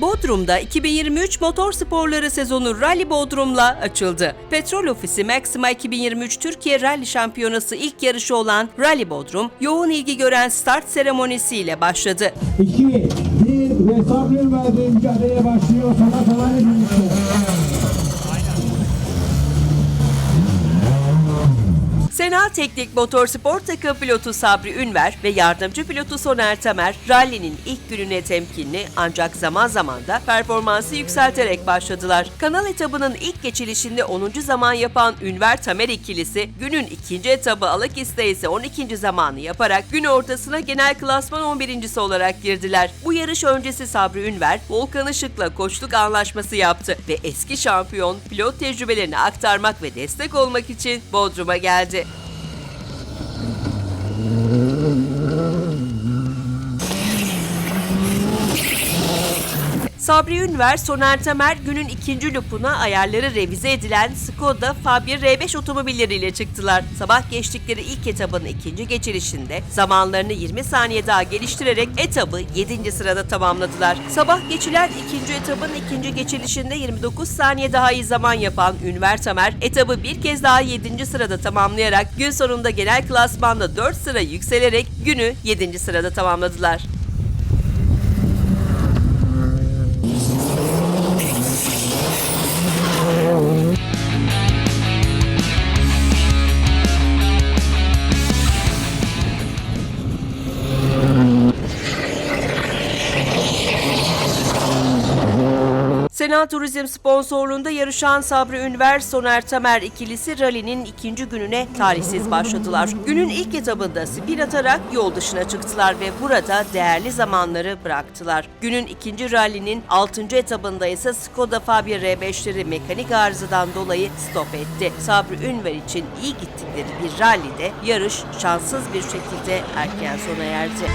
Bodrum'da 2023 motor sporları sezonu Rally Bodrum'la açıldı. Petrol Ofisi Maxima 2023 Türkiye Rally Şampiyonası ilk yarışı olan Rally Bodrum, yoğun ilgi gören start seremonisiyle başladı. 2, 1 ve Sabri verdiği mücadeleye başlıyor. Sana kolay birlikte. Sena Teknik Motorspor takım pilotu Sabri Ünver ve yardımcı pilotu Soner Tamer, rallinin ilk gününe temkinli ancak zaman zaman da performansı yükselterek başladılar. Kanal etabının ilk geçilişinde 10. zaman yapan Ünver Tamer ikilisi günün ikinci etabı Alakis'te ise 12. zamanı yaparak gün ortasına genel klasman 11.si olarak girdiler. Bu yarış öncesi Sabri Ünver, Volkan Işık'la koçluk anlaşması yaptı ve eski şampiyon pilot tecrübelerini aktarmak ve destek olmak için Bodrum'a geldi. Sabri Ünver, Soner Tamer günün ikinci lupuna ayarları revize edilen Skoda Fabia R5 otomobilleriyle çıktılar. Sabah geçtikleri ilk etabın ikinci geçilişinde zamanlarını 20 saniye daha geliştirerek etabı 7. sırada tamamladılar. Sabah geçilen ikinci etabın ikinci geçilişinde 29 saniye daha iyi zaman yapan Ünver Tamer etabı bir kez daha 7. sırada tamamlayarak gün sonunda genel klasmanda 4 sıra yükselerek günü 7. sırada tamamladılar. Sena Turizm sponsorluğunda yarışan Sabri Ünver, Soner Tamer ikilisi rally'nin ikinci gününe talihsiz başladılar. Günün ilk etabında spin atarak yol dışına çıktılar ve burada değerli zamanları bıraktılar. Günün ikinci rally'nin altıncı etabında ise Skoda Fabia R5'leri mekanik arızadan dolayı stop etti. Sabri Ünver için iyi gittikleri bir rally'de yarış şanssız bir şekilde erken sona erdi.